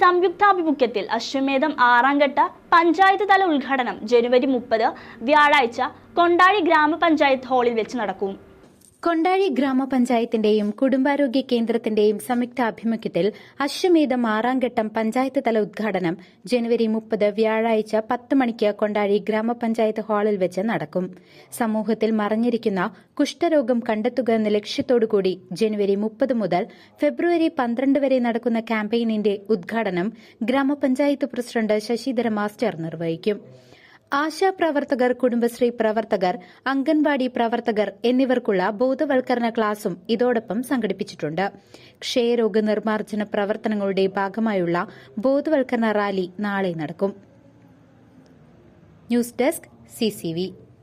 സംയുക്താഭിമുഖ്യത്തിൽ അശ്വമേധം ആറാം ഘട്ട പഞ്ചായത്ത് തല ഉദ്ഘാടനം ജനുവരി മുപ്പത് വ്യാഴാഴ്ച കൊണ്ടാഴി ഗ്രാമപഞ്ചായത്ത് ഹാളിൽ വെച്ച് നടക്കും. കൊണ്ടാഴി ഗ്രാമപഞ്ചായത്തിന്റെയും കുടുംബാരോഗ്യ കേന്ദ്രത്തിന്റെയും സംയുക്താഭിമുഖ്യത്തിൽ അശ്വമേധം ആറാം ഘട്ടം പഞ്ചായത്ത് തല ഉദ്ഘാടനം ജനുവരി മുപ്പത് വ്യാഴാഴ്ച പത്ത് മണിക്ക് കൊണ്ടാഴി ഗ്രാമപഞ്ചായത്ത് ഹാളിൽ വെച്ച് നടക്കും. സമൂഹത്തിൽ മറഞ്ഞിരിക്കുന്ന കുഷ്ഠരോഗം കണ്ടെത്തുക എന്ന ലക്ഷ്യത്തോടുകൂടി ജനുവരി മുപ്പത് മുതൽ ഫെബ്രുവരി പന്ത്രണ്ട് വരെ നടക്കുന്ന ക്യാമ്പയിനിന്റെ ഉദ്ഘാടനം ഗ്രാമപഞ്ചായത്ത് പ്രസിഡന്റ് ശശിധര മാസ്റ്റർ നിർവഹിക്കും. ആശാപ്രവർത്തകർ കുടുംബശ്രീ പ്രവർത്തകർ അംഗൻവാടി പ്രവർത്തകർ എന്നിവർക്കുള്ള ബോധവൽക്കരണ ക്ലാസും ഇതോടൊപ്പം സംഘടിപ്പിച്ചിട്ടുണ്ട്. ക്ഷയരോഗ നിർമ്മാർജന പ്രവർത്തനങ്ങളുടെ ഭാഗമായുള്ള ബോധവൽക്കരണ റാലി നാളെ നടക്കും. News desk CCV